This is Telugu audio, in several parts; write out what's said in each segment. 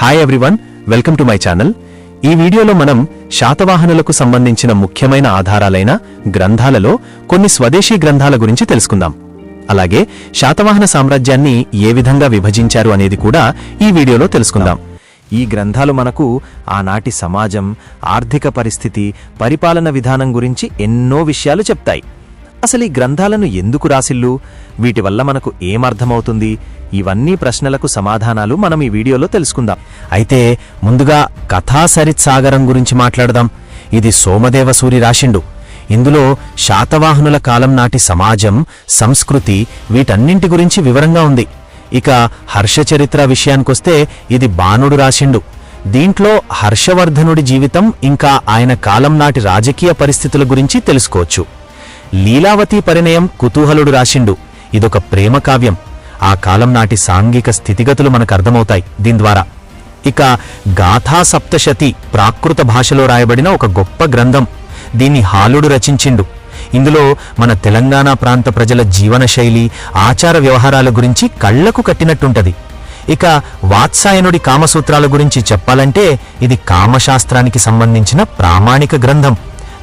Hi everyone welcome to my channel ఈ వీడియోలో మనం శాతవాహనులకు సంబంధించిన ముఖ్యమైన ఆధారాలైన గ్రంథాలలో కొన్ని స్వదేశీ గ్రంథాల గురించి తెలుసుకుందాం. అలాగే శాతవాహన సామ్రాజ్యాన్ని ఏ విధంగా విభజించారు అనేది కూడా ఈ వీడియోలో తెలుసుకుందాం. ఈ గ్రంథాలు మనకు ఆనాటి సమాజం ఆర్థిక పరిస్థితి పరిపాలన విధానం గురించి ఎన్నో విషయాలు చెప్తాయి. అసలు ఈ గ్రంథాలను ఎందుకు రాసిల్లు? వీటి వల్ల మనకు ఏమర్థమవుతుంది ఇవన్నీ ప్రశ్నలకు సమాధానాలు మనం ఈ వీడియోలో తెలుసుకుందాం. అయితే ముందుగా కథాసరిత్ సాగరం గురించి మాట్లాడదాం. ఇది సోమదేవ సూరి రాసిండు. ఇందులో శాతవాహనుల కాలం నాటి సమాజం సంస్కృతి వీటన్నింటి గురించి వివరంగా ఉంది. ఇక హర్షచరిత్ర విషయానికొస్తే ఇది బాణుడు రాసిండు. దీంట్లో హర్షవర్ధనుడి జీవితం ఇంకా ఆయన కాలం నాటి రాజకీయ పరిస్థితుల గురించి తెలుసుకోవచ్చు. లీలావతి పరిణయం కుతూహలుడు రాసిండు ఇదొక ప్రేమ కావ్యం. ఆ కాలం నాటి సాంఘిక స్థితిగతులు మనకు అర్థమవుతాయి దీని ద్వారా. ఇక గాథా సప్తశతి ప్రాకృత భాషలో రాయబడిన ఒక గొప్ప గ్రంథం. దీన్ని హాలుడు రచించిండు. ఇందులో మన తెలంగాణ ప్రాంత ప్రజల జీవనశైలి ఆచార వ్యవహారాల గురించి కళ్ళకు కట్టినట్టుంటది. ఇక వాత్సాయనుడి కామసూత్రాల గురించి చెప్పాలంటే ఇది కామశాస్త్రానికి సంబంధించిన ప్రామాణిక గ్రంథం.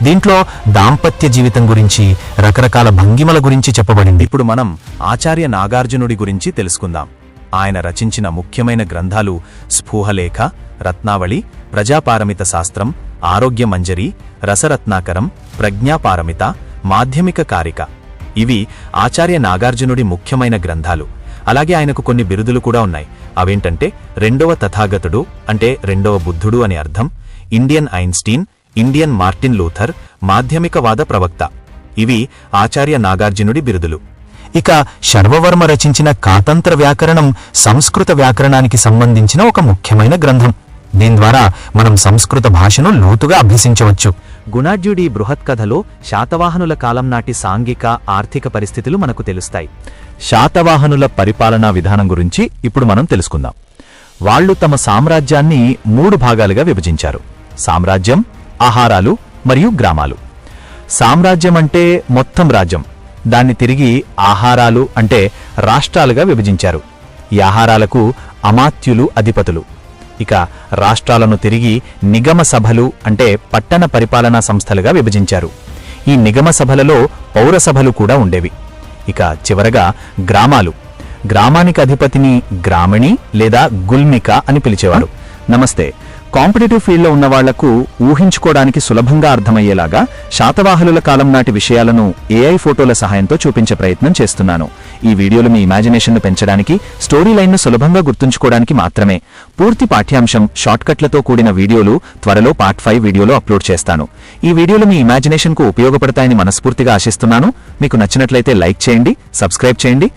దీంట్లో దాంపత్య జీవితం గురించి రకరకాల భంగిమల గురించి చెప్పబడింది. ఇప్పుడు మనం ఆచార్య నాగార్జునుడి గురించి తెలుసుకుందాం. ఆయన రచించిన ముఖ్యమైన గ్రంథాలు స్ఫూహలేఖ రత్నావళి ప్రజాపారమిత శాస్త్రం ఆరోగ్య మంజరి రసరత్నాకరం ప్రజ్ఞాపారమిత మాధ్యమిక కారిక. ఇవి ఆచార్య నాగార్జునుడి ముఖ్యమైన గ్రంథాలు. అలాగే ఆయనకు కొన్ని బిరుదులు కూడా ఉన్నాయి. అవేంటంటే రెండవ తథాగతుడు అంటే రెండవ బుద్ధుడు అని అర్థం Indian Einstein Indian Martin Luther మాధ్యమికవాద ప్రవక్త. ఇవి ఆచార్య నాగార్జునుడి బిరుదులు. ఇక శర్వవర్మ రచించిన కాతంత్ర వ్యాకరణం సంస్కృత వ్యాకరణానికి సంబంధించిన ఒక ముఖ్యమైన గ్రంథం. దీని ద్వారా మనం సంస్కృత భాషను లోతుగా అభ్యసించవచ్చు. గుణాఢ్యుడి బృహత్ కథలో శాతవాహనుల కాలం నాటి సాంఘిక ఆర్థిక పరిస్థితులు మనకు తెలుస్తాయి. శాతవాహనుల పరిపాలనా విధానం గురించి ఇప్పుడు మనం తెలుసుకుందాం. వాళ్ళు తమ సామ్రాజ్యాన్ని మూడు భాగాలుగా విభజించారు. సామ్రాజ్యం ఆహారాలు మరియు గ్రామాలు. సామ్రాజ్యం అంటే మొత్తం రాజ్యం. దాన్ని తిరిగి ఆహారాలు అంటే రాష్ట్రాలుగా విభజించారు. ఈ ఆహారాలకు అమాత్యులు అధిపతులు. ఇక రాష్ట్రాలను తిరిగి నిగమ సభలు అంటే పట్టణ పరిపాలనా సంస్థలుగా విభజించారు. ఈ నిగమ సభలలో పౌరసభలు కూడా ఉండేవి. ఇక చివరగా గ్రామాలు. గ్రామానికి అధిపతిని గ్రామిణి లేదా గుల్మిక అని పిలిచేవారు. నమస్తే కాంపిటేటివ్ ఫీల్డ్లో ఉన్న వాళ్ళకు ఊహించుకోవడానికి సులభంగా అర్థమయ్యేలాగా శాతవాహనుల కాలం నాటి విషయాలను ఏఐ ఫోటోల సహాయంతో చూపించే ప్రయత్నం చేస్తున్నాను. ఈ వీడియోలు మీ ఇమాజినేషన్ను పెంచడానికి స్టోరీ లైన్ను సులభంగా గుర్తుంచుకోవడానికి మాత్రమే. పూర్తి పాఠ్యాంశం షార్ట్కట్లతో కూడిన వీడియోలు త్వరలో పార్ట్ ఫైవ్ వీడియోలో అప్లోడ్ చేస్తాను. ఈ వీడియోలు మీ ఇమాజినేషన్కు ఉపయోగపడతాయని మనస్ఫూర్తిగా ఆశిస్తున్నాను. మీకు నచ్చినట్లయితే లైక్ చేయండి సబ్స్క్రైబ్ చేయండి.